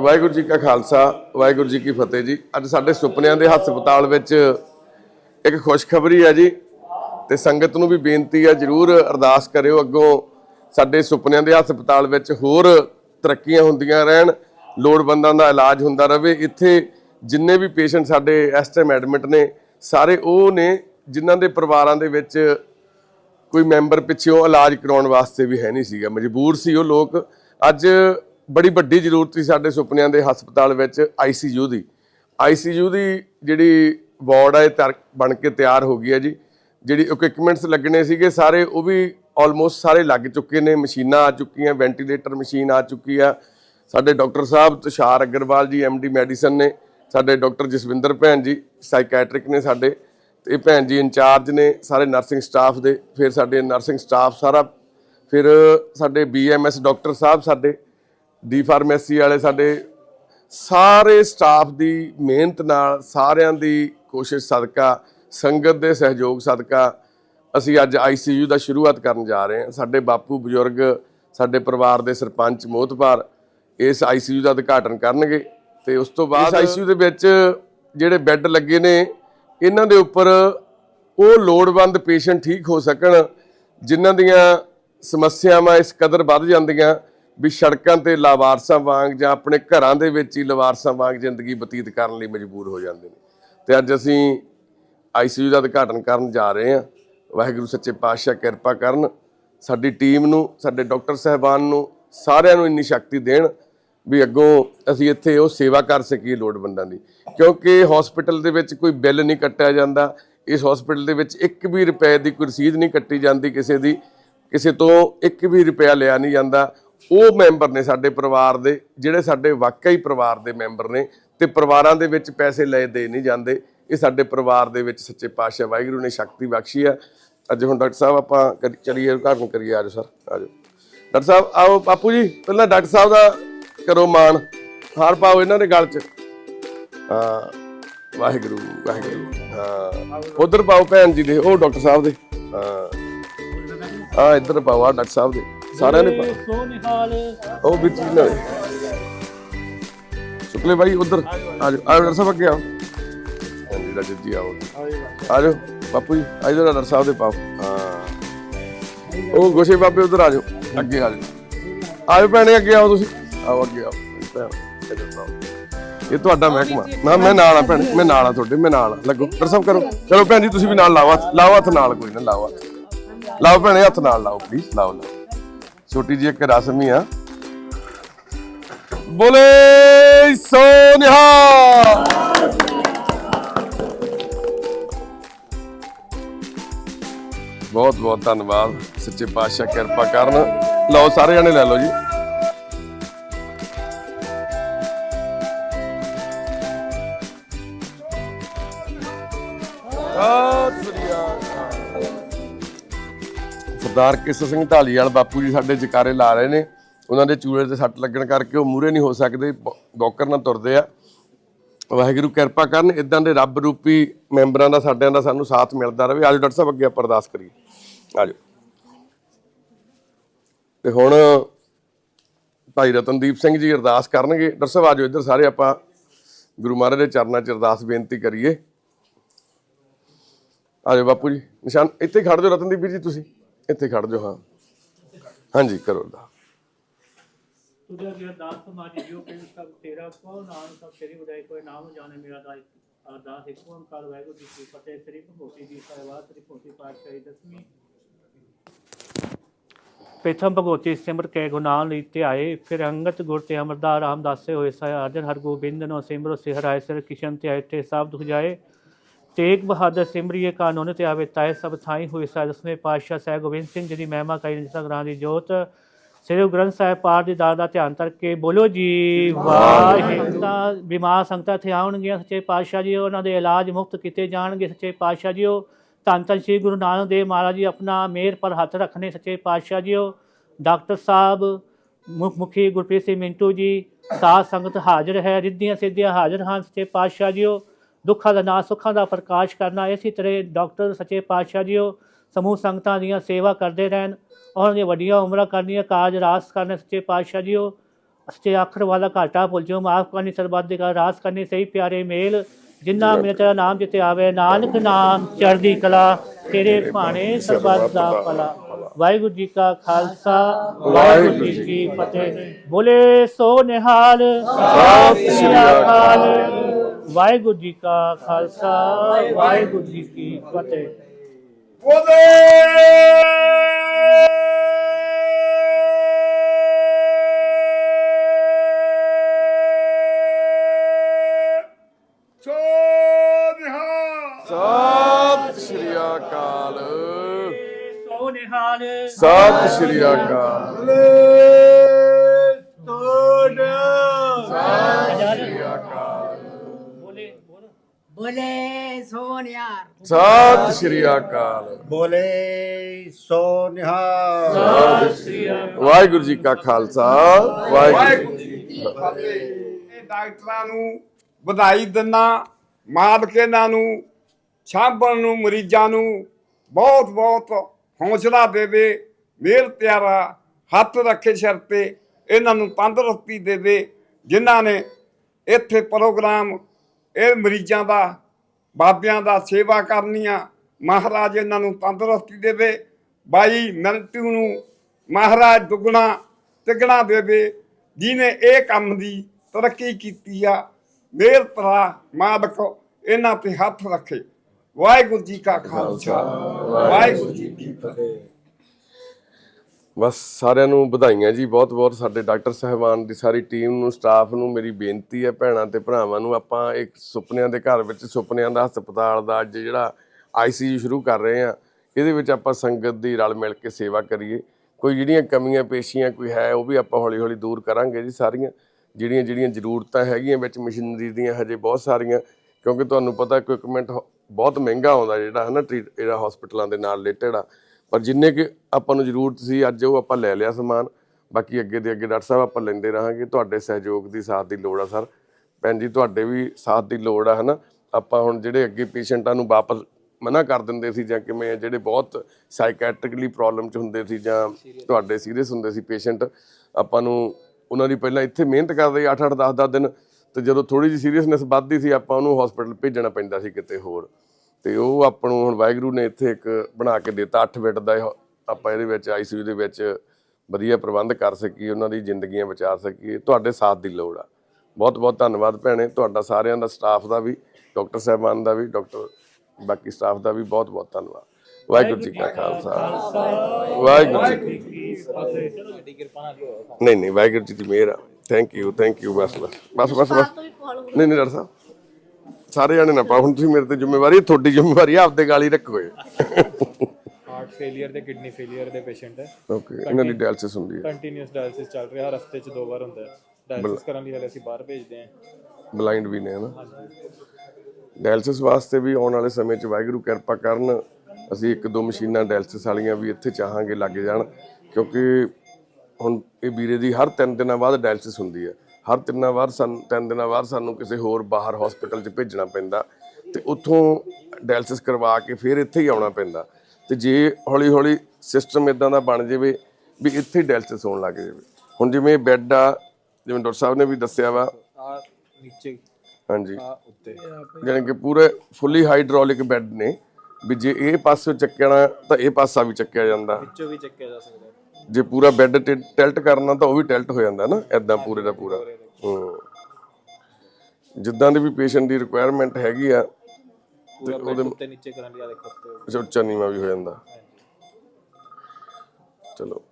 ਵਾਹਿਗੁਰੂ ਜੀ ਕਾ ਖਾਲਸਾ, ਵਾਹਿਗੁਰੂ ਜੀ ਕੀ ਫਤਿਹ ਜੀ। ਅੱਜ ਸਾਡੇ ਸੁਪਨਿਆਂ ਦੇ ਹਸਪਤਾਲ ਵਿੱਚ ਇੱਕ ਖੁਸ਼ਖਬਰੀ ਹੈ ਜੀ ਤੇ ਸੰਗਤ ਨੂੰ ਵੀ ਬੇਨਤੀ ਹੈ, ਜਰੂਰ ਅਰਦਾਸ ਕਰਿਓ ਅੱਗੋਂ ਸਾਡੇ ਸੁਪਨਿਆਂ ਦੇ ਹਸਪਤਾਲ ਵਿੱਚ ਹੋਰ ਤਰੱਕੀਆਂ ਹੁੰਦੀਆਂ ਰਹਿਣ, ਲੋੜਵੰਦਾਂ ਦਾ ਇਲਾਜ ਹੁੰਦਾ ਰਹੇ। ਇੱਥੇ ਜਿੰਨੇ ਵੀ ਪੇਸ਼ੈਂਟ ਸਾਡੇ ਇਸ ਟਾਈਮ ਐਡਮਿਟ ਨੇ, ਸਾਰੇ ਉਹ ਨੇ ਜਿਨ੍ਹਾਂ ਦੇ ਪਰਿਵਾਰਾਂ ਦੇ ਵਿੱਚ ਕੋਈ ਮੈਂਬਰ ਪਿੱਛੋਂ ਇਲਾਜ ਕਰਾਉਣ ਵਾਸਤੇ ਵੀ ਹੈ ਨਹੀਂ ਸੀਗਾ। ਮਜਬੂਰ ਸੀ ਉਹ ਲੋਕ। ਅੱਜ ਬੜੀ ਵੱਡੀ ਜ਼ਰੂਰਤ ਸੀ ਸਾਡੇ ਸੁਪਨਿਆਂ ਦੇ ਹਸਪਤਾਲ ਵਿੱਚ ਆਈਸੀਯੂ ਦੀ। ਆਈਸੀਯੂ ਦੀ ਜਿਹੜੀ ਵਾਰਡ ਆ, ਇਹ ਤਿਆਰ- ਬਣ ਕੇ ਤਿਆਰ ਹੋ ਗਈ ਹੈ ਜੀ। ਜਿਹੜੀ ਇਕਵਿਪਮੈਂਟਸ ਲੱਗਣੇ ਸੀਗੇ, ਸਾਰੇ ਉਹ ਵੀ ਆਲਮੋਸਟ ਸਾਰੇ ਲੱਗ ਚੁੱਕੇ ਨੇ। ਮਸ਼ੀਨਾਂ ਆ ਚੁੱਕੀਆਂ ਵੈਂਟੀਲੇਟਰ ਮਸ਼ੀਨ ਆ ਚੁੱਕੀ ਆ। ਸਾਡੇ ਡਾਕਟਰ ਸਾਹਿਬ ਤੁਸ਼ਾਰ ਅਗਰਵਾਲ ਜੀ ਐਮਡੀ ਮੈਡੀਸਨ ਨੇ, ਸਾਡੇ ਡਾਕਟਰ ਜਸਵਿੰਦਰ ਭੈਣ ਜੀ ਸਾਈਕੈਟ੍ਰਿਕ ਨੇ ਸਾਡੇ, ਤੇ ਭੈਣ ਜੀ ਇੰਚਾਰਜ ਨੇ, ਸਾਰੇ ਨਰਸਿੰਗ ਸਟਾਫ ਦੇ, ਫਿਰ ਸਾਡੇ ਨਰਸਿੰਗ ਸਟਾਫ ਸਾਰਾ, ਫਿਰ ਸਾਡੇ ਬੀਐਮਐਸ ਡਾਕਟਰ ਸਾਹਿਬ ਸਾਡੇ ਡੀ ਫਾਰਮੇਸੀ ਵਾਲੇ ਸਾਡੇ ਸਾਰੇ ਸਟਾਫ ਦੀ ਮਿਹਨਤ ਨਾਲ ਸਾਰਿਆਂ ਦੀ ਕੋਸ਼ਿਸ਼ ਸਦਕਾ ਸੰਗਤ ਦੇ ਸਹਿਯੋਗ ਸਦਕਾ ਅਸੀਂ ਅੱਜ ਆਈਸੀਯੂ ਦਾ ਸ਼ੁਰੂਆਤ ਕਰਨ ਜਾ ਰਹੇ ਹਾਂ। ਸਾਡੇ ਬਾਪੂ ਬਜ਼ੁਰਗ ਸਾਡੇ ਪਰਿਵਾਰ ਦੇ ਸਰਪੰਚ ਮੋਹਤਬਾਰ ਇਸ ਆਈਸੀਯੂ ਦਾ ਉਦਘਾਟਨ ਕਰਨਗੇ ਤੇ ਉਸ ਤੋਂ ਬਾਅਦ ਆਈਸੀਯੂ ਦੇ ਵਿੱਚ ਜਿਹੜੇ ਬੈੱਡ ਲੱਗੇ ਨੇ ਇਹਨਾਂ ਦੇ ਉੱਪਰ ਉਹ ਲੋੜਵੰਦ ਪੇਸ਼ੈਂਟ ਠੀਕ ਹੋ ਸਕਣ ਜਿਨ੍ਹਾਂ ਦੀਆਂ ਸਮੱਸਿਆਵਾਂ ਇਸ ਕਦਰ ਵੱਧ ਜਾਂਦੀਆਂ। ਵੀ ਸੜਕਾਂ ਤੇ ਲਾਵਾਰਸਾਂ ਵਾਂਗ ਜਾਂ ਆਪਣੇ ਘਰਾਂ ਦੇ ਵਿੱਚ ਹੀ ਲਵਾਰਸਾਂ ਵਾਂਗ ਜ਼ਿੰਦਗੀ ਬਤੀਤ ਕਰਨ ਲਈ ਮਜਬੂਰ ਹੋ ਜਾਂਦੇ ਨੇ। ਤੇ ਅੱਜ ਅਸੀਂ ਆਈਸੀਯੂ ਦਾ ਉਦਘਾਟਨ ਕਰਨ ਜਾ ਰਹੇ ਹਾਂ। ਵਾਹਿਗੁਰੂ ਸੱਚੇ ਪਾਤਸ਼ਾਹ ਕਿਰਪਾ ਕਰਨ। ਸਾਡੀ ਟੀਮ ਨੂੰ, ਸਾਡੇ ਡਾਕਟਰ ਸਹਿਬਾਨ ਨੂੰ, ਸਾਰਿਆਂ ਨੂੰ ਇੰਨੀ ਸ਼ਕਤੀ ਦੇਣ ਵੀ ਅੱਗੋਂ ਅਸੀਂ ਇੱਥੇ ਉਹ ਸੇਵਾ ਕਰ ਸਕੀਏ ਲੋੜਵੰਦਾਂ ਦੀ। ਕਿਉਂਕਿ ਹਸਪੀਟਲ ਦੇ ਵਿੱਚ ਕੋਈ ਬਿੱਲ ਨਹੀਂ ਕੱਟਿਆ ਜਾਂਦਾ। ਇਸ ਹਸਪੀਟਲ ਦੇ ਵਿੱਚ ਇੱਕ ਵੀ ਰੁਪਏ ਦੀ ਕੋਈ ਰਸੀਦ ਨਹੀਂ ਕੱਟੀ ਜਾਂਦੀ ਕਿਸੇ ਦੀ। ਕਿਸੇ ਤੋਂ ਇੱਕ ਵੀ ਰੁਪਿਆ ਲਿਆ ਨਹੀਂ ਜਾਂਦਾ। ਉਹ ਮੈਂਬਰ ਨੇ ਸਾਡੇ ਪਰਿਵਾਰ ਦੇ, ਜਿਹੜੇ ਸਾਡੇ ਵਾਕਈ ਪਰਿਵਾਰ ਦੇ ਮੈਂਬਰ ਨੇ ਤੇ ਪਰਿਵਾਰਾਂ ਦੇ ਵਿੱਚ ਪੈਸੇ ਲਏ ਦੇ ਨਹੀਂ ਜਾਂਦੇ, ਇਹ ਸਾਡੇ ਪਰਿਵਾਰ ਦੇ ਵਿੱਚ ਸੱਚੇ ਪਾਤਸ਼ਾਹ ਵਾਹਿਗੁਰੂ ਨੇ ਸ਼ਕਤੀ ਬਖਸ਼ੀ ਆ। ਅੱਜ ਹੁਣ ਡਾਕਟਰ ਸਾਹਿਬ ਆਪਾਂ ਚਲੀਏ, ਘਰ ਨੂੰ ਕਰੀਏ ਆਜੋ ਸਰ ਆਜੋ ਡਾਕਟਰ ਸਾਹਿਬ, ਆਓ ਬਾਪੂ ਜੀ, ਪਹਿਲਾਂ ਡਾਕਟਰ ਸਾਹਿਬ ਦਾ ਕਰੋ ਮਾਣ, ਹਾਰ ਪਾਓ ਇਹਨਾਂ ਦੇ ਗਲ 'ਚ। ਹਾਂ, ਵਾਹਿਗੁਰੂ ਵਾਹਿਗੁਰੂ, ਹਾਂ। ਉਧਰ ਪਾਓ ਭੈਣ ਜੀ ਦੇ, ਉਹ ਡਾਕਟਰ ਸਾਹਿਬ ਦੇ, ਹਾਂ। ਆ ਇੱਧਰ ਪਾਓ ਆ ਡਾਕਟਰ ਸਾਹਿਬ ਦੇ। ਸਾਰਿਆਂ ਨੇ ਪਾਓ ਸੋ ਨਿਹਾਲ ਉਹ ਵਿੱਚ ਹੀ ਨਾਲੇ ਸ਼ੁਕਲੇ ਭਾਈ ਉਧਰ ਆ ਜਾਓ। ਆ ਡਾਕਟਰ ਸਾਹਿਬ ਅੱਗੇ ਆਓ। ਹਾਂਜੀ ਰਜਤ ਜੀ ਆਓ। ਆ ਜਾਓ ਬਾਪੂ ਜੀ ਆ ਇਧਰ ਡਾਕਟਰ ਸਾਹਿਬ ਦੇ ਪਾਓ। ਹਾਂ ਉਹ ਗੋਸ਼ੇ ਬਾਬੇ ਉਧਰ ਆ ਜਾਓ। ਅੱਗੇ ਆ ਜਾਓ। ਆਓ ਭੈਣੇ ਅੱਗੇ ਆਓ ਤੁਸੀਂ। ਆਓ ਅੱਗੇ ਆਓ। ਇਹ ਤੁਹਾਡਾ ਮਹਿਕਮਾ। ਨਾ ਮੈਂ ਨਾਲ ਆ ਭੈਣ ਮੈਂ ਨਾਲ ਆ ਤੁਹਾਡੇ ਮੈਂ ਨਾਲ ਆ। ਲੱਗੋ ਡਾਕਟਰ ਸਾਹਿਬ ਕਰੋ। ਚਲੋ ਭੈਣ ਜੀ ਤੁਸੀਂ ਵੀ ਨਾਲ ਲਾਓ ਹੱਥ। ਲਾਓ ਹੱਥ ਨਾਲ ਕੋਈ ਨਾ ਲਾਓ ਹੱਥ। ਲਾਓ ਭੈਣੇ ਹੱਥ ਨਾਲ ਲਾਓ ਪਲੀਜ਼ ਲਾਓ ਲਾਓ। ਛੋਟੀ ਜਿਹੀ ਇੱਕ ਰਸਮ ਹੀ ਆ। ਬੋਲੇ ਸੋਨਿਹਾ ਬਹੁਤ ਬਹੁਤ ਧੰਨਵਾਦ, ਸੱਚੇ ਪਾਤਸ਼ਾਹ ਕਿਰਪਾ ਕਰਨ। ਲਓ, ਸਾਰੇ ਜਣੇ ਲੈ ਲਓ ਜੀ। ਸਰਦਾਰ ਕਿਸ਼ ਸਿੰਘ ਢਾਲੀਵਾਲ ਬਾਪੂ ਜੀ ਸਾਡੇ ਜਕਾਰੇ ਲਾ ਰਹੇ ਨੇ, ਉਹਨਾਂ ਦੇ ਚੂੜੇ ਤੇ ਸੱਟ ਲੱਗਣ ਕਰਕੇ ਉਹ ਮੂਰੇ ਨਹੀਂ ਹੋ ਸਕਦੇ ਗੋਕਰ ਨਾਲ ਤੁਰਦੇ ਆ। ਵਾਹਿਗੁਰੂ ਕਿਰਪਾ ਕਰਨ ਇਦਾਂ ਦੇ ਰੱਬ ਰੂਪੀ ਮੈਂਬਰਾਂ ਦਾ, ਸਾਡਿਆਂ ਦਾ ਸਾਨੂੰ ਸਾਥ ਮਿਲਦਾ ਰਹੇ। ਆਜੋ ਡਾਕਟਰ ਸਾਹਿਬ, ਅੱਗੇ ਆਪਾਂ ਅਰਦਾਸ ਕਰੀਏ। ਆਜੋ। ਤੇ ਹੁਣ ਭਾਈ ਰਤਨਦੀਪ ਸਿੰਘ ਜੀ ਅਰਦਾਸ ਕਰਨਗੇ। ਡਾਕਟਰ ਸਾਹਿਬ, ਆਜੋ ਇੱਧਰ ਸਾਰੇ ਆਪਾਂ ਗੁਰੂ ਮਹਾਰਾਜ ਦੇ ਚਰਨਾਂ 'ਚ ਅਰਦਾਸ ਬੇਨਤੀ ਕਰੀਏ। ਆਜੋ ਬਾਪੂ ਜੀ, ਨਿਸ਼ਾਨ, ਇੱਥੇ ਖੜ ਜਾਓ ਰਤਨਦੀਪ ਵੀਰ ਜੀ, ਤੁਸੀਂ। ਇੱਥੇ ਖੜ ਜਾਓ, ਹਾਂ। ਹਾਂਜੀ, ਕਰੋ ਅਰਦਾਸ ਤੁਝੇ ਅਗੇ ਅਰਦਾਸ ਸਮਾਜੀ ਜਿਉ ਕਿ ਸਭ ਤੇਰਾ ਕੋ ਨਾਮ ਸਭ ਤੇਰੀ ਬੁਝਾਈ ਕੋਈ ਨਾਮ ਜਾਣੇ ਮੇਰਾ ਦਾਸ ਅਰਦਾਸ ਇੱਕ ਓੰਕਾਰ ਵਾਹਿਗੁਰੂ ਜੀ ਕੀ ਫਤਿਹ। ਸ੍ਰੀ ਭਗਵਤੀ ਜੀ ਸਾਹਿਬਾਨ ਸ੍ਰੀ ਭਗਵਤੀ ਪਾਤਸ਼ਾਹੀ ਦਸਵੀਂ। ਪ੍ਰਥਮ ਭਗਵਤੀ ਸਿਮਰ ਕੇ ਗੁਨਾਹ ਲੀਤੇ ਆਏ, ਫਿਰ ਅੰਗਤ ਗੁਰ ਤੇ ਅਮਰਦਾਸ ਰਾਮਦਾਸੇ ਹੋਏ ਸਾ ਅਰਜਨ ਹਰ ਗੋਬਿੰਦ ਨੋ ਸਿਮਰੋ ਸਿਹਰਾਏ, ਸਿਰ ਕਿਸ਼ਨ ਤੇ ਆਏ, ਤੇ ਸਭ ਦੁਖ ਜਾਏ। ਤੇਗ ਬਹਾਦਰ ਸਿਮਰੀਏ ਕਾਨੂੰਨ ਤੇ ਆਵੇ ਤਾਏ ਸਭ ਥਾਈ ਹੋਈ ਸਾ ਦਸਵੇਂ ਪਾਤਸ਼ਾਹ ਸਾਹਿਬ ਗੋਬਿੰਦ ਸਿੰਘ ਜੀ ਦੀ ਮਹਿਮਾ ਕਈ ਜਿਸਾ ਗ੍ਰਾਂ ਦੀ ਜੋਤ, ਸ੍ਰੀ ਗੁਰੂ ਗ੍ਰੰਥ ਸਾਹਿਬ ਪਾਠ ਦੀ ਦਾਤ ਦਾ ਧਿਆਨ ਕਰਕੇ ਬੋਲੋ ਜੀ, ਵਾਹਿਗੁਰੂ। ਤਾਂ ਬਿਮਾਰ ਸੰਗਤਾਂ ਇੱਥੇ ਆਉਣਗੀਆਂ, ਸੱਚੇ ਪਾਤਸ਼ਾਹ ਜੀ ਉਹਨਾਂ ਦੇ ਇਲਾਜ ਮੁਫਤ ਕੀਤੇ ਜਾਣਗੇ, ਸੱਚੇ ਪਾਤਸ਼ਾਹ ਜੀਓ। ਧੰਨ ਧੰਨ ਸ੍ਰੀ ਗੁਰੂ ਨਾਨਕ ਦੇਵ ਮਹਾਰਾਜ ਜੀ, ਆਪਣਾ ਮਿਹਰ ਪਰ ਹੱਥ ਰੱਖਣੇ, ਸੱਚੇ ਪਾਤਸ਼ਾਹ ਜੀਓ। ਡਾਕਟਰ ਸਾਹਿਬ, ਮੁੱਖ ਮੁਖੀ ਗੁਰਪ੍ਰੀਤ ਸਿੰਘ ਮਿੰਟੂ ਜੀ, ਸਾਧ ਸੰਗਤ ਹਾਜ਼ਰ ਹੈ, ਰਿੱਧੀਆਂ ਸਿੱਧੀਆਂ ਹਾਜ਼ਰ ਹਨ, ਸੱਚੇ ਪਾਤਸ਼ਾਹ ਜੀਓ। ਦੁੱਖਾਂ ਦਾ ਨਾਸ਼ ਸੁੱਖਾਂ ਦਾ ਪ੍ਰਕਾਸ਼ ਕਰਨਾ ਇਸੇ ਤਰ੍ਹਾਂ ਡਾਕਟਰ ਸੱਚੇ ਪਾਤਸ਼ਾਹ ਜੀਓ ਸਮੂਹ ਸੰਗਤਾਂ ਦੀਆਂ ਸੇਵਾ ਕਰਦੇ ਰਹਿਣ ਉਹਨਾਂ ਦੀਆਂ ਵੱਡੀਆਂ ਉਮਰਾਂ ਕਰਨੀਆਂ ਕਾਜ ਰਾਸ ਕਰਨੇ ਸੱਚੇ ਪਾਤਸ਼ਾਹ ਜੀਓ ਅਸਤੇ ਆਖਰ ਵਾਲਾ ਘਾਟਾ ਭੁੱਲ ਜਾਓ ਮਾਫ ਕਰਨੀ ਸਰਬੱਤ ਦੇ ਕਾ ਰਾਸ ਕਰਨੀ ਸਹੀ ਪਿਆਰੇ ਮੇਲ ਜਿੰਨਾ ਮੇਰੇ ਤੇਰਾ ਨਾਮ ਜਿਤੇ ਆਵੇ ਨਾਨਕ ਨਾਮ ਚੜ੍ਹਦੀ ਕਲਾ ਤੇਰੇ ਭਾਣੇ ਸਰਬੱਤ ਦਾ ਭਲਾ। ਵਾਹਿਗੁਰੂ ਜੀ ਕਾ ਖਾਲਸਾ ਵਾਹਿਗੁਰੂ ਜੀ ਕੀ ਫਤਿਹ। ਬੋਲੇ ਸੋ ਨਿਹਾਲ ਸਤਿ ਸ੍ਰੀ ਅਕਾਲ। ਵਾਹਿਗੁਰੂ ਜੀ ਕਾ ਖਾਲਸਾ ਵਾਹਿਗੁਰੂ ਜੀ ਕੀ ਫਤਿਹ ਸਤਿ ਸ਼੍ਰੀ ਅਕਾਲ ਸੋ ਨਿਹਾਲ ਸਤਿ ਸ਼੍ਰੀ ਅਕਾਲ ਸਤਿ ਸ਼੍ਰੀ ਅਕਾਲ ਬੋਲੇ ਬੋਲ ਸਤਿ ਸ਼੍ਰੀ ਅਕਾਲ। ਬੋਲੇ ਸੋ ਨਿਹਾਲ ਸਤਿ ਸ੍ਰੀ ਅਕਾਲ। ਵਾਹਿਗੁਰੂ ਜੀ ਕਾ ਖਾਲਸਾ ਵਾਹਿਗੁਰੂ ਜੀ ਕੀ ਫਤਿਹ। ਇਹ ਡਾਕਟਰਾਂ ਨੂੰ ਵਧਾਈ ਦਿੰਨਾ ਨੂੰ ਮਰੀਜ਼ਾਂ ਨੂੰ ਬਹੁਤ ਬਹੁਤ ਹੌਸਲਾ ਦੇਵੇ ਮੇਰ ਪਿਆਰਾ ਹੱਥ ਰੱਖੇ ਸਿਰ ਤੇ ਇਹਨਾਂ ਨੂੰ ਤੰਦਰੁਸਤੀ ਦੇਵੇ ਜਿਨ੍ਹਾਂ ਨੇ ਇੱਥੇ ਪ੍ਰੋਗਰਾਮ ਇਹ ਮਰੀਜ਼ਾਂ ਦਾ ਬਾਬਿਆਂ ਦਾ ਸੇਵਾ ਕਰਨੀ ਆ ਮਹਾਰਾਜ ਇਹਨਾਂ ਨੂੰ ਤੰਦਰੁਸਤੀ ਦੇਵੇ। ਬਾਈ ਮਿੰਟੂ ਨੂੰ ਮਹਾਰਾਜ ਦੁੱਗਣਾ ਤਿੱਗਣਾ ਦੇਵੇ ਜਿਨੇ ਇਹ ਕੰਮ ਦੀ ਤਰੱਕੀ ਕੀਤੀ ਆ। ਮੇਰ ਭਰਾ ਮਾਲਕ ਇਹਨਾਂ ਤੇ ਹੱਥ ਰੱਖੇ। ਵਾਹਿਗੁਰੂ ਜੀ ਕਾ ਖਾਲਸਾ। ਵਾਹਿਗੁਰੂ ਜੀ ਕੀ ਫਤਿਹ। ਬਸ ਸਾਰਿਆਂ ਨੂੰ ਵਧਾਈਆਂ ਜੀ, ਬਹੁਤ ਬਹੁਤ ਸਾਡੇ ਡਾਕਟਰ ਸਾਹਿਬਾਨ ਦੀ ਸਾਰੀ ਟੀਮ ਨੂੰ, ਸਟਾਫ ਨੂੰ ਮੇਰੀ ਬੇਨਤੀ ਹੈ ਭੈਣਾਂ ਤੇ ਭਰਾਵਾਂ ਨੂੰ, ਆਪਾਂ ਇੱਕ ਸੁਪਨਿਆਂ ਦੇ ਘਰ ਵਿੱਚ ਸੁਪਨਿਆਂ ਦਾ, ਹਸਪਤਾਲ ਦਾ ਅੱਜ ਜਿਹੜਾ ਆਈਸੀਯੂ ਸ਼ੁਰੂ ਕਰ ਰਹੇ ਆ ਇਹਦੇ ਵਿੱਚ ਆਪਾਂ ਸੰਗਤ ਦੀ ਰਲ ਮਿਲ ਕੇ ਸੇਵਾ ਕਰੀਏ। ਕੋਈ ਜਿਹੜੀਆਂ ਕਮੀਆਂ ਪੇਸ਼ੀਆਂ ਕੋਈ ਹੈ, ਉਹ ਵੀ ਆਪਾਂ ਹੌਲੀ ਹੌਲੀ ਦੂਰ ਕਰਾਂਗੇ ਜੀ ਸਾਰੀਆਂ। ਜਿਹੜੀਆਂ ਜਿਹੜੀਆਂ ਜ਼ਰੂਰਤਾਂ ਹੈਗੀਆਂ ਵਿੱਚ ਮਸ਼ੀਨਰੀ ਦੀਆਂ ਹਜੇ ਬਹੁਤ ਸਾਰੀਆਂ, ਕਿਉਂਕਿ ਤੁਹਾਨੂੰ ਪਤਾ ਇਕਵਿਪਮੈਂਟ ਬਹੁਤ ਮਹਿੰਗਾ ਆਉਂਦਾ ਜਿਹੜਾ ਹਨਾ, ਟਰੀਟ, ਜਿਹੜਾ ਹਸਪੀਟਲਾਂ ਦੇ ਨਾਲ ਰਿਲੇਟਡ ਆ। ਪਰ ਜਿੰਨੇ ਕਿ ਆਪਾਂ ਨੂੰ ਜ਼ਰੂਰਤ ਸੀ, ਅੱਜ ਉਹ ਆਪਾਂ ਲੈ ਲਿਆ ਸਮਾਨ। ਬਾਕੀ ਅੱਗੇ ਦੇ ਅੱਗੇ ਡਾਕਟਰ ਸਾਹਿਬ, ਆਪਾਂ ਲੈਂਦੇ ਰਹਾਂਗੇ। ਤੁਹਾਡੇ ਸਹਿਯੋਗ ਦੀ ਸਾਥ ਦੀ ਲੋੜ ਆ ਸਰ। ਭੈਣ ਜੀ, ਤੁਹਾਡੇ ਵੀ ਸਾਥ ਦੀ ਲੋੜ ਆ, ਹਨਾ? ਆਪਾਂ ਹੁਣ ਜਿਹੜੇ ਅੱਗੇ ਪੇਸ਼ੈਂਟਾਂ ਨੂੰ ਵਾਪਸ ਮਨਾ ਕਰ ਦਿੰਦੇ ਸੀ ਜਾਂ ਕਿਵੇਂ ਜਿਹੜੇ ਬਹੁਤ ਸਾਈਕੈਟ੍ਰਿਕਲੀ ਪ੍ਰੋਬਲਮ ਚ ਹੁੰਦੇ ਸੀ ਜਾਂ ਤੁਹਾਡੇ ਸੀਰੀਅਸ ਹੁੰਦੇ ਸੀ ਪੇਸ਼ੈਂਟ, ਆਪਾਂ ਨੂੰ ਉਹਨਾਂ ਦੀ ਪਹਿਲਾਂ ਇੱਥੇ ਮਿਹਨਤ ਕਰਦੇ 8 8 10 10 ਦਿਨ। ਤੇ ਜਦੋਂ ਥੋੜੀ ਜਿਹੀ ਸੀਰੀਅਸਨੈਸ ਵੱਧਦੀ ਸੀ, ਆਪਾਂ ਉਹਨੂੰ ਹਸਪੀਟਲ ਭੇਜਣਾ ਪੈਂਦਾ ਸੀ ਕਿਤੇ ਹੋਰ। ਤੇ ਉਹ ਆਪਾਂ ਨੂੰ ਹੁਣ ਵਾਹਿਗੁਰੂ ਨੇ ਇੱਥੇ ਇੱਕ ਬਣਾ ਕੇ ਦਿੱਤਾ 8 ਬੈੱਡ ਦਾ ਇਹ ਆਪਾਂ ਇਹਦੇ ਵਿੱਚ ਆਈਸੀਯੂ ਦੇ ਵਿੱਚ ਵਧੀਆ ਪ੍ਰਬੰਧ ਕਰ ਸਕੀਏ ਉਹਨਾਂ ਦੀ ਜ਼ਿੰਦਗੀਆਂ ਬਚਾ ਸਕੀਏ ਤੁਹਾਡੇ ਸਾਥ ਦੀ ਲੋੜ ਆ। ਬਹੁਤ ਬਹੁਤ ਧੰਨਵਾਦ ਭੈਣੇ ਤੁਹਾਡਾ ਸਾਰਿਆਂ ਦਾ ਸਟਾਫ ਦਾ ਵੀ ਡਾਕਟਰ ਸਾਹਿਬਾਨ ਦਾ ਵੀ ਡਾਕਟਰ ਬਾਕੀ ਸਟਾਫ ਦਾ ਵੀ ਬਹੁਤ ਬਹੁਤ ਧੰਨਵਾਦ। ਵਾਹਿਗੁਰੂ ਜੀ ਕਾ ਖਾਲਸਾ। ਵਾਹਿਗੁਰੂ ਜੀ ਕੀ ਨਹੀਂ ਨਹੀਂ ਵਾਹਿਗੁਰੂ ਜੀ ਦੀ ਮਿਹਰ ਆ। ਥੈਂਕ ਯੂ ਥੈਂਕ ਯੂ ਬਸ ਬਸ ਬਸ ਬਸ ਬਸ। ਨਹੀਂ ਨਹੀਂ ਡਾਕਟਰ ਸਾਹਿਬ। ਸਾਰੇ ਜਾਣੇ ਨਾ ਪਾ ਹੁਣ ਤੁਸੀਂ ਮੇਰੇ ਤੇ ਜ਼ਿੰਮੇਵਾਰੀ ਹੈ, ਤੁਹਾਡੀ ਜ਼ਿੰਮੇਵਾਰੀ ਆ ਆਪਦੇ ਗਾਲੀ ਰੱਖੋ ਇਹ। ਹਾਰਟ ਫੇਲਿਅਰ ਤੇ ਕਿਡਨੀ ਫੇਲਿਅਰ ਦੇ ਪੇਸ਼ੈਂਟ ਹੈ। ਓਕੇ ਇਹਨਾਂ ਦੀ ਡਾਇਲਸਿਸ ਹੁੰਦੀ ਹੈ। ਕੰਟੀਨਿਊਸ ਡਾਇਲਿਸਿਸ ਚੱਲ ਰਿਹਾ ਹਰ ਹਫ਼ਤੇ 'ਚ ਦੋ ਵਾਰ ਹੁੰਦਾ ਹੈ। ਡਾਇਲਿਸਿਸ ਕਰਨ ਲਈ ਹਲੇ ਅਸੀਂ ਬਾਹਰ ਭੇਜਦੇ ਹਾਂ। ਬਲਾਈਂਡ ਵੀ ਨੇ ਹਨਾ? ਡਾਇਲਸਿਸ ਵਾਸਤੇ ਵੀ ਆਉਣ ਵਾਲੇ ਸਮੇਂ 'ਚ ਵਾਹਿਗੁਰੂ ਕਿਰਪਾ ਕਰਨ ਅਸੀਂ ਇੱਕ ਦੋ ਮਸ਼ੀਨਾਂ ਡਾਇਲਸਿਸ ਵਾਲੀਆਂ ਵੀ ਇੱਥੇ ਚਾਹਾਂਗੇ ਲੱਗ ਜਾਣ ਕਿਉਂਕਿ ਹੁਣ ਇਹ ਵੀਰੇ ਦੀ ਹਰ ਤਿੰਨ ਦਿਨਾਂ ਬਾਅਦ ਡਾਇਲਸਿਸ ਹੁੰਦੀ ਹੈ। ਹਰ ਤਿੰਨਾਂ ਬਾਅਦ ਸਾਨੂੰ ਤਿੰਨ ਦਿਨਾਂ ਬਾਅਦ ਸਾਨੂੰ ਕਿਸੇ ਹੋਰ ਬਾਹਰ ਹਸਪੀਟਲ 'ਚ ਭੇਜਣਾ ਪੈਂਦਾ ਤੇ ਉੱਥੋਂ ਡਾਇਲਸਿਸ ਕਰਵਾ ਕੇ ਫਿਰ ਇੱਥੇ ਹੀ ਆਉਣਾ ਪੈਂਦਾ ਤੇ ਜੇ ਹੌਲੀ ਹੌਲੀ ਸਿਸਟਮ ਇਦਾਂ ਦਾ ਬਣ ਜਾਵੇ ਵੀ ਇੱਥੇ ਡਾਇਲਸਿਸ ਹੋਣ ਲੱਗ ਜਾਵੇ। ਹੁਣ ਜਿਵੇਂ ਬੈੱਡ ਆ ਜਿਵੇਂ ਡਾਕਟਰ ਸਾਹਿਬ ਨੇ ਵੀ ਦੱਸਿਆ ਵਾ। ਆ ਨੀਚੇ ਹਾਂਜੀ। ਉੱਤੇ। ਯਾਨੀ ਕਿ ਪੂਰੇ ਫੁੱਲੀ ਹਾਈਡ੍ਰੋਲਿਕ ਬੈੱਡ ਨੇ ਵੀ ਜੇ ਇਹ ਪਾਸੇ ਚੱਕਣਾ ਤਾਂ ਇਹ ਪਾਸਾ ਵੀ ਚੱਕਿਆ ਜਾਂਦਾ। ਵਿੱਚੋਂ ਵੀ ਚੱਕਿਆ ਜਾ ਸਕਦਾ। ਜੇ ਪੂਰਾ ਬੈੱਡ ਟਿਲਟ ਕਰਨਾ ਤਾਂ ਉਹ ਵੀ ਟਿਲਟ ਹੋ ਜਾਂਦਾ ਨਾ ਐਦਾਂ ਪੂਰੇ ਦਾ ਪੂਰਾ। ਜਿੱਦਾਂ ਦੀ ਵੀ ਪੇਸ਼ੈਂਟ ਦੀ ਰਿਕੁਆਇਰਮੈਂਟ ਹੈਗੀ ਆ ਉੱਤੇ ਨੀਚੇ ਕਰਨ ਲਈ ਆ ਦੇਖੋ ਉੱਤੇ ਅੱਛਾ, ਉੱਚਾ ਨੀਵਾਂ ਵੀ ਹੋ ਜਾਂਦਾ। ਚਲੋ।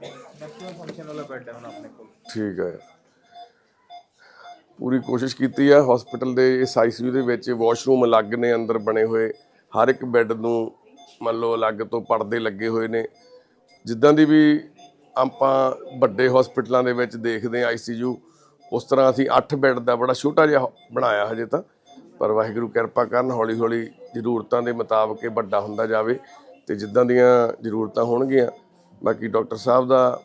ਮੈਕਸਿਮਮ ਫੰਕਸ਼ਨ ਵਾਲਾ ਬੈੱਡ ਹੈ ਹੁਣ ਆਪਣੇ ਕੋਲ। ਠੀਕ ਹੈ। ਪੂਰੀ ਕੋਸ਼ਿਸ਼ ਕੀਤੀ ਆ ਹਸਪੀਟਲ ਦੇ ਇਸ ਆਈਸੀਯੂ ਦੇ ਵਿੱਚ ਵਾਸ਼ਰੂਮ ਅਲੱਗ ਨੇ ਅੰਦਰ ਬਣੇ ਹੋਏ। ਹਰ ਇੱਕ ਬੈੱਡ ਨੂੰ ਮੰਨ ਲਓ ਅਲੱਗ ਤੋਂ ਪਰਦੇ ਲੱਗੇ ਹੋਏ ਨੇ। ਜਿੱਦਾਂ ਦੀ ਵੀ ਆਪਾਂ ਵੱਡੇ ਹਸਪੀਟਲਾਂ ਦੇ ਵਿੱਚ ਦੇਖਦੇ ਆ ਆਈਸੀਯੂ ਉਸ ਤਰ੍ਹਾਂ ਅਸੀਂ 8 ਬੈੱਡ ਦਾ ਬੜਾ ਛੋਟਾ ਜਿਹਾ ਬਣਾਇਆ ਹਜੇ ਤਾਂ, ਪਰ ਵਾਹਿਗੁਰੂ ਕਿਰਪਾ ਕਰਨ ਹੌਲੀ ਹੌਲੀ ਜ਼ਰੂਰਤਾਂ ਦੇ ਮੁਤਾਬਕ ਇਹ ਵੱਡਾ ਹੁੰਦਾ ਜਾਵੇ ਤੇ ਜਿੱਦਾਂ ਦੀਆਂ ਜ਼ਰੂਰਤਾਂ ਹੋਣਗੀਆਂ, ਬਾਕੀ ਡਾਕਟਰ ਸਾਹਿਬ ਦਾ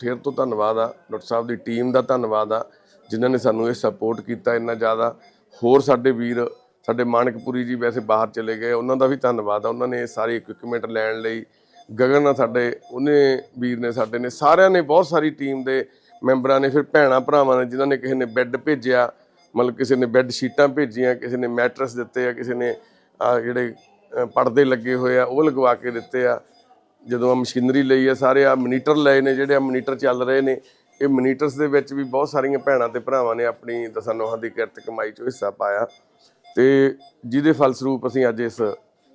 ਫਿਰ ਤੋਂ ਧੰਨਵਾਦ ਆ, ਡਾਕਟਰ ਸਾਹਿਬ ਦੀ ਟੀਮ ਦਾ ਧੰਨਵਾਦ ਆ, ਜਿਨ੍ਹਾਂ ਨੇ ਸਾਨੂੰ ਇਹ ਸਪੋਰਟ ਕੀਤਾ ਇੰਨਾ ਜ਼ਿਆਦਾ। ਹੋਰ ਸਾਡੇ ਵੀਰ, ਸਾਡੇ ਮਾਨਕਪੁਰੀ ਜੀ ਵੈਸੇ ਬਾਹਰ ਚਲੇ ਗਏ, ਉਹਨਾਂ ਦਾ ਵੀ ਧੰਨਵਾਦ ਆ, ਉਹਨਾਂ ਨੇ ਇਹ ਸਾਰੀ ਇਕਵਿਪਮੈਂਟ ਲੈਣ ਲਈ ਗਗਨ ਆ ਸਾਡੇ, ਉਹਨੇ ਵੀਰ ਨੇ ਸਾਡੇ ਨੇ, ਸਾਰਿਆਂ ਨੇ ਬਹੁਤ ਸਾਰੀ ਟੀਮ ਦੇ ਮੈਂਬਰਾਂ ਨੇ, ਫਿਰ ਭੈਣਾ ਭਰਾਵਾਂ ਨੇ, ਜਿਨ੍ਹਾਂ ਨੇ ਕਿਸੇ ਨੇ ਬੈੱਡ ਭੇਜਿਆ, ਮਤਲਬ ਕਿਸੇ ਨੇ ਬੈੱਡ ਸ਼ੀਟਾਂ ਭੇਜੀਆਂ, ਕਿਸੇ ਨੇ ਮੈਟਰਸ ਦਿੱਤੇ ਆ, ਕਿਸੇ ਨੇ ਆ ਜਿਹੜੇ ਪਰਦੇ ਲੱਗੇ ਹੋਏ ਆ, ਉਹ ਲਗਵਾ ਕੇ ਦਿੱਤੇ ਆ। ਜਦੋਂ ਆ ਮਸ਼ੀਨਰੀ ਲਈ ਆ, ਸਾਰੇ ਆ ਮਨੀਟਰ ਲਏ ਨੇ, ਜਿਹੜੇ ਆ ਮਨੀਟਰ ਚੱਲ ਰਹੇ ਨੇ, ਇਹ ਮਨੀਟਰਸ ਦੇ ਵਿੱਚ ਵੀ ਬਹੁਤ ਸਾਰੀਆਂ ਭੈਣਾਂ ਤੇ ਭਰਾਵਾਂ ਨੇ ਆਪਣੀ ਦਸਾਂ ਨੋਹਾਂ ਦੀ ਕਿਰਤ ਕਮਾਈ ਚੋਂ ਹਿੱਸਾ ਪਾਇਆ। ਤੇ ਜਿਹਦੇ ਫਲਸਰੂਪ ਅਸੀਂ ਅੱਜ ਇਸ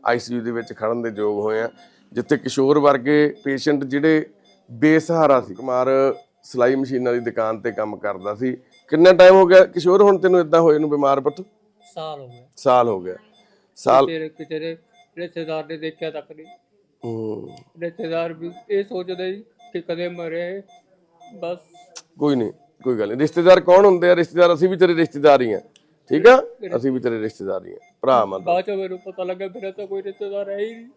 ਆਈਸੀਯੂ ਦੇ ਵਿੱਚ ਖੜਨ ਦੇ ਯੋਗ ਹੋਏ ਆ। ਜਿੱਥੇ ਕਿਸ਼ੋਰ ਵਰਗੇ ਪੇਸ਼ੈਂਟ ਜਿਹੜੇ ਬੇਸਹਾਰਾ ਸੀ ਕੁਮਾਰ ਸਲਾਈ ਮਸ਼ੀਨਾਂ ਦੀ ਦੁਕਾਨ ਤੇ ਕੰਮ ਕਰਦਾ ਸੀ। ਕਿੰਨਾ ਟਾਈਮ ਹੋ ਗਿਆ? ਕਿਸ਼ੋਰ ਹੁਣ ਤੈਨੂੰ ਇਦਾਂ ਹੋਏ ਨੂੰ ਬਿਮਾਰ ਪੁੱਤ? ਸਾਲ ਹੋ ਗਿਆ। ਸਾਲ ਹੋ ਗਿਆ। ਸਾਲ ਤੇਰੇ ਤੇਰੇ ਰਿਸ਼ਤੇਦਾਰ ਨੇ ਦੇਖਿਆ ਤੱਕ ਨਹੀਂ। ਹੂੰ। ਰਿਸ਼ਤੇਦਾਰ ਵੀ ਇਹ ਸੋਚਦੇ ਸੀ ਕਿ ਕਦੇ ਮਰੇ ਬਸ। ਕੋਈ ਨਹੀਂ ਕੋਈ ਗੱਲ ਨਹੀਂ। ਰਿਸ਼ਤੇਦਾਰ ਕੌਣ ਹੁੰਦੇ ਆ? ਰਿਸ਼ਤੇਦਾਰ ਅਸੀਂ ਵੀ ਤੇਰੇ ਰਿਸ਼ਤੇਦਾਰ ਹੀ ਆ। ਠੀਕ ਆ? ਅਸੀਂ ਵੀ ਤੇਰੇ ਰਿਸ਼ਤੇਦਾਰ ਹੀ ਆ। ਭਰਾ ਮੰਨ ਬਾਅਦ ਚ ਮੈਨੂੰ ਪਤਾ ਲੱਗਾ ਮੇਰਾ ਤਾਂ ਕੋਈ ਰਿਸ਼ਤੇਦਾਰ ਹੈ ਹੀ ਨਹੀਂ।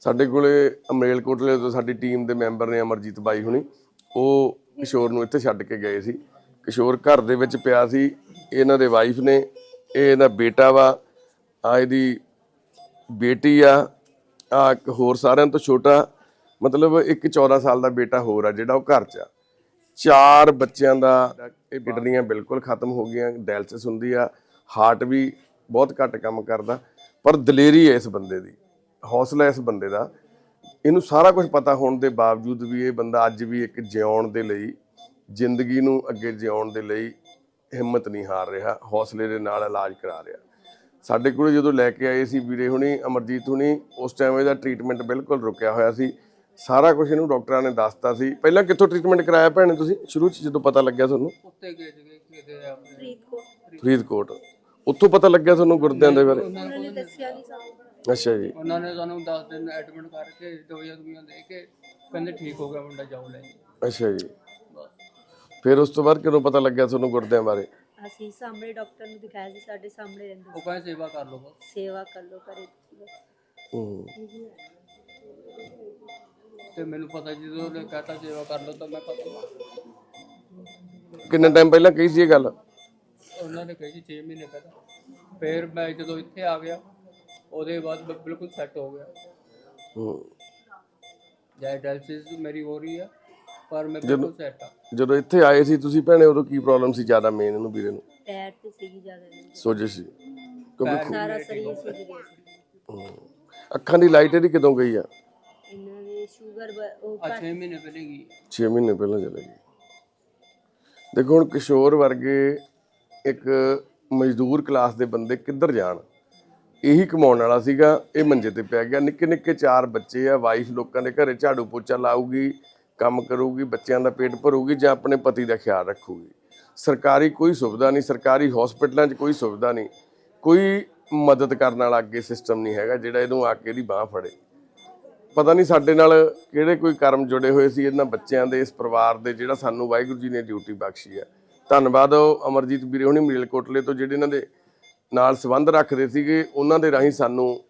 ਸਾਡੇ ਕੋਲੇ ਅਮਰੇਲਕੋਟਲੇ ਤੋਂ ਸਾਡੀ ਟੀਮ ਦੇ ਮੈਂਬਰ ਨੇ ਅਮਰਜੀਤ ਬਾਈ ਹੁਣੀ। ਉਹ ਕਿਸ਼ੋਰ ਨੂੰ ਇੱਥੇ ਛੱਡ ਕੇ ਗਏ ਸੀ। ਕਿਸ਼ੋਰ ਘਰ ਦੇ ਵਿੱਚ ਪਿਆ ਸੀ। ਇਹਨਾਂ ਦੇ ਵਾਈਫ ਨੇ, ਇਹ ਇਹਦਾ ਬੇਟਾ ਵਾ। ਆ ਇਹਦੀ ਬੇਟੀ ਆ। ਆ ਇੱਕ ਹੋਰ ਸਾਰਿਆਂ ਤੋਂ ਛੋਟਾ। ਮਤਲਬ ਇੱਕ 14 ਸਾਲ ਦਾ ਬੇਟਾ ਹੋਰ ਆ ਜਿਹੜਾ ਉਹ ਘਰ 'ਚ ਆ। ਚਾਰ ਬੱਚਿਆਂ ਦਾ ਇਹ ਕਿਡਨੀਆਂ ਬਿਲਕੁਲ ਖਤਮ ਹੋ ਗਈਆਂ, ਡਾਇਲਸਿਸ ਹੁੰਦੀ ਆ। ਹਾਰਟ ਵੀ ਬਹੁਤ ਘੱਟ ਕੰਮ ਕਰਦਾ। ਪਰ ਦਲੇਰੀ ਹੈ ਇਸ ਬੰਦੇ ਦੀ। ਹੌਸਲਾ ਇਸ ਬੰਦੇ ਦਾ। ਇਹਨੂੰ ਸਾਰਾ ਕੁਝ ਪਤਾ ਹੋਣ ਦੇ ਬਾਵਜੂਦ ਵੀ ਇਹ ਬੰਦਾ ਅੱਜ ਵੀ ਇੱਕ ਜਿਉਣ ਦੇ ਲਈ ਜ਼ਿੰਦਗੀ ਨੂੰ ਅੱਗੇ ਜਿਉਣ ਦੇ ਲਈ ਹਿੰਮਤ ਨਹੀਂ ਹਾਰ ਰਿਹਾ ਹੌਸਲੇ ਦੇ ਨਾਲ ਇਲਾਜ ਕਰਾ ਰਿਹਾ। ਸਾਡੇ ਕੋਲ ਜਦੋਂ ਲੈ ਕੇ ਆਏ ਸੀ ਵੀਰੇ ਹੁਣੀ ਅਮਰਜੀਤ ਹੁਣੀ ਉਸ ਟਾਈਮ ਇਹਦਾ ਟ੍ਰੀਟਮੈਂਟ ਬਿਲਕੁਲ ਰੁਕਿਆ ਹੋਇਆ ਸੀ। ਸਾਰਾ ਕੁਝ ਇਹਨੂੰ ਡਾਕਟਰਾਂ ਨੇ ਦੱਸਤਾ ਸੀ। ਪਹਿਲਾਂ ਕਿੱਥੋਂ ਟ੍ਰੀਟਮੈਂਟ ਕਰਾਇਆ ਭੈਣੇ ਤੁਸੀਂ? ਸ਼ੁਰੂ 'ਚ ਜਦੋਂ ਪਤਾ ਲੱਗਿਆ ਤੁਹਾਨੂੰ? ਉੱਤੇ ਗਏ ਸੀਗੇ ਕਿਤੇ ਆਪਣੇ ਫਰੀਦਕੋਟ। ਉੱਥੋਂ ਪਤਾ ਲੱਗਿਆ ਤੁਹਾਨੂੰ ਗੁਰਦਿਆਂ ਦੇ ਬਾਰੇ? ਉਹਨਾਂ ਨੇ ਅੱਛਾ ਜੀ। ਉਹਨਾਂ ਨੇ ਸਾਨੂੰ 10 ਦਿਨ ਐਡਮਿਟ ਕਰਕੇ ਦਵਾਈਆਂ ਦੁਨੀਆਂ ਦੇ ਕੇ ਕਹਿੰਦੇ ਠੀਕ ਹੋ ਗਿਆ ਮੁੰਡਾ ਜਾਓ ਲੈ। ਅੱਛਾ ਜੀ। ਬਸ। ਫਿਰ ਉਸ ਤੋਂ ਬਾਅਦ ਕਦੋਂ ਪਤਾ ਲੱਗਿਆ ਤੁਹਾਨੂੰ ਗੁਰਦਿਆਂ ਬਾਰੇ? ਅਸੀਂ ਸਾਹਮਣੇ ਡਾਕਟਰ ਨੂੰ ਦਿਖਾਇਆ ਸੀ ਸਾਡੇ ਸਾਹਮਣੇ ਰਹਿੰਦੇ ਉਹ ਕਹਿੰਦੇ ਸੇਵਾ ਕਰ ਲਓ ਬਸ। ਸੀ। ਸੇਵਾ ਕਰ ਲੋ ਕਰੇ। ਹੂੰ। ਤੇ ਮੈਨੂੰ ਪਤਾ ਜਦੋਂ ਉਹਨੇ ਕਹਤਾ ਸੇਵਾ ਕਰ ਲਓ ਤਾਂ ਮੈਂ ਪਤਾ ਕਿੰਨੇ ਟਾਈਮ ਪਹਿਲਾਂ ਕਹੀ ਸੀ ਇਹ ਗੱਲ? ਉਹਨਾਂ ਨੇ ਕਹੀ ਸੀ 6 ਮਹੀਨੇ ਪਹਿਲਾਂ। ਫਿਰ ਮੈਂ ਜਦੋਂ ਇੱਥੇ ਆ ਗਿਆ ਉਹਦੇ ਬਾਅਦ ਮੈਂ ਬਿਲਕੁਲ ਸੈੱਟ ਹੋ ਗਿਆ। ਹੂੰ। ਜਾਇ ਡਾਇਲਸਿਸ ਮੇਰੀ ਹੋ ਰਹੀ ਹੈ ਪਰ ਮੈਂ ਬਿਲਕੁਲ ਸੈੱਟ ਆ। ਜਦੋਂ ਇੱਥੇ ਆਏ ਸੀ ਤੁਸੀਂ ਭੈਣੇ ਉਦੋਂ ਕੀ ਪ੍ਰੋਬਲਮ ਸੀ ਜ਼ਿਆਦਾ ਮੇਨ ਇਹਨੂੰ ਵੀਰੇ ਨੂੰ? ਪੈਰ ਤੇ ਸੀਗੀ ਜ਼ਿਆਦਾ ਨਹੀਂ ਸੋਜਿਸ਼ ਸੀ। ਕਿਉਂਕਿ ਖੂ- ਸਾਰਾ ਸਰੀਰ ਸੁੱਜ ਗਿਆ। ਸੀ ਹੂੰ। ਅੱਖਾਂ ਦੀ ਲਾਈਟ ਇਹਦੀ ਕਦੋਂ ਗਈ ਆ? ਇਹਨਾਂ ਦੇ ਸ਼ੂਗਰ ਉਹ ਆ ਘੱਟ 6 ਮਹੀਨੇ ਪਹਿਲੇ ਗਈ। 6 ਮਹੀਨੇ ਪਹਿਲਾਂ ਚਲੇ ਗਈ। ਦੇਖੋ ਹੁਣ ਕਿਸ਼ੋਰ ਵਰਗੇ ਇੱਕ ਮਜ਼ਦੂਰ ਕਲਾਸ ਦੇ ਬੰਦੇ ਕਿੱਧਰ ਜਾਣ? ਇਹੀ ਕਮਾਉਣ ਵਾਲਾ ਸੀਗਾ, ਇਹ ਮੰਜੇ ਤੇ ਪੈ ਗਿਆ। ਨਿੱਕੇ ਨਿੱਕੇ ਚਾਰ ਬੱਚੇ ਆ ਵਾਈਫ ਲੋਕਾਂ ਦੇ ਘਰੇ ਝਾੜੂ ਪੋਚਾ ਲਾਊਗੀ, ਕੰਮ ਕਰੂਗੀ, ਬੱਚਿਆਂ ਦਾ ਪੇਟ ਭਰੂਗੀ ਜਾਂ ਆਪਣੇ ਪਤੀ ਦਾ ਖਿਆਲ ਰੱਖੂਗੀ। ਸਰਕਾਰੀ ਕੋਈ ਸੁਵਿਧਾ ਨਹੀਂ, ਸਰਕਾਰੀ ਹਸਪੀਟਲਾਂ 'ਚ ਕੋਈ ਸੁਵਿਧਾ ਨਹੀਂ। ਕੋਈ ਮਦਦ ਕਰਨ ਵਾਲਾ ਅੱਗੇ ਸਿਸਟਮ ਨਹੀਂ ਹੈਗਾ ਜਿਹੜਾ ਇਹਨੂੰ ਆ ਕੇ ਇਹਦੀ ਬਾਹ ਫੜੇ। ਪਤਾ ਨਹੀਂ ਸਾਡੇ ਨਾਲ ਕਿਹੜੇ ਕੋਈ ਕਰਮ ਜੁੜੇ ਹੋਏ ਸੀ ਇਹਨਾਂ ਬੱਚਿਆਂ ਦੇ, ਇਸ ਪਰਿਵਾਰ ਦੇ ਜਿਹੜਾ ਸਾਨੂੰ ਵਾਹਿਗੁਰੂ ਜੀ ਨੇ ਡਿਊਟੀ ਬਖਸ਼ੀ ਹੈ ਧੰਨਵਾਦ ਅਮਰਜੀਤ ਵੀਰੇ ਹੁਣੀ ਮਰੇਲਕੋਟਲੇ ਤੋਂ, ਜਿਹੜੇ ਇਹਨਾਂ ਦੇ ਨਾਲ ਸੰਬੰਧ ਰੱਖਦੇ ਸੀਗੇ, ਉਹਨਾਂ ਦੇ ਰਾਹੀਂ ਸਾਨੂੰ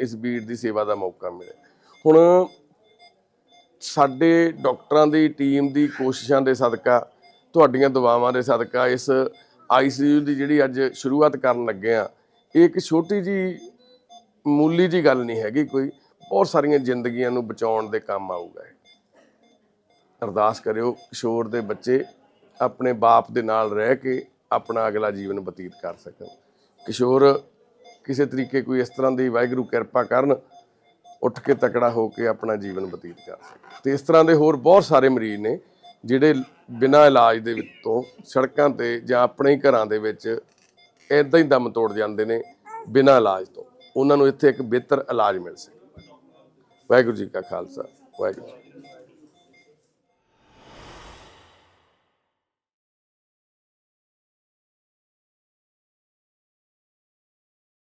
ਇਸ ਬੀੜ ਦੀ ਸੇਵਾ ਦਾ ਮੌਕਾ ਮਿਲਿਆ। ਹੁਣ ਸਾਡੇ ਡਾਕਟਰਾਂ ਦੀ ਟੀਮ ਦੀ ਕੋਸ਼ਿਸ਼ਾਂ ਦੇ ਸਦਕਾ, ਤੁਹਾਡੀਆਂ ਦੁਆਵਾਂ ਦੇ ਸਦਕਾ ਇਸ ਆਈਸੀਯੂ ਦੀ ਜਿਹੜੀ ਅੱਜ ਸ਼ੁਰੂਆਤ ਕਰਨ ਲੱਗੇ ਆ ਇਹ ਇੱਕ ਛੋਟੀ ਜੀ, ਮੂਲੀ ਜੀ ਗੱਲ ਨਹੀਂ ਹੈਗੀ ਕੋਈ, ਬਹੁਤ ਸਾਰੀਆਂ ਜ਼ਿੰਦਗੀਆਂ ਨੂੰ ਬਚਾਉਣ ਦੇ ਕੰਮ ਆਊਗਾ ਅਰਦਾਸ ਕਰਿਓ ਕਿਸ਼ੋਰ ਦੇ ਬੱਚੇ ਆਪਣੇ ਬਾਪ ਦੇ ਨਾਲ ਰਹਿ ਕੇ ਆਪਣਾ ਅਗਲਾ ਜੀਵਨ ਬਤੀਤ ਕਰ ਸਕਣ। ਕਿਸ਼ੋਰ ਕਿਸੇ ਤਰੀਕੇ ਕੋਈ ਇਸ ਤਰ੍ਹਾਂ ਦੀ ਵਾਹਿਗੁਰੂ ਕਿਰਪਾ ਕਰਨ, ਉੱਠ ਕੇ ਤਕੜਾ ਹੋ ਕੇ ਆਪਣਾ ਜੀਵਨ ਬਤੀਤ ਕਰ ਸਕੇ। ਤੇ ਇਸ ਤਰ੍ਹਾਂ ਦੇ ਹੋਰ ਬਹੁਤ ਸਾਰੇ ਮਰੀਜ਼ ਨੇ, ਜਿਹੜੇ ਬਿਨਾਂ ਇਲਾਜ ਦੇ ਤੋਂ ਸੜਕਾਂ ਤੇ ਜਾਂ ਆਪਣੇ ਘਰਾਂ ਦੇ ਵਿੱਚ ਇਦਾਂ ਹੀ ਦਮ ਤੋੜ ਜਾਂਦੇ ਨੇ, ਬਿਨਾਂ ਇਲਾਜ ਤੋਂ। ਉਹਨਾਂ ਨੂੰ ਇੱਥੇ ਇੱਕ ਬਿਹਤਰ ਇਲਾਜ ਮਿਲ ਸਕੇ। ਵਾਹਿਗੁਰੂ ਜੀ ਕਾ ਖਾਲਸਾ, ਵਾਹਿਗੁਰੂ ਜੀ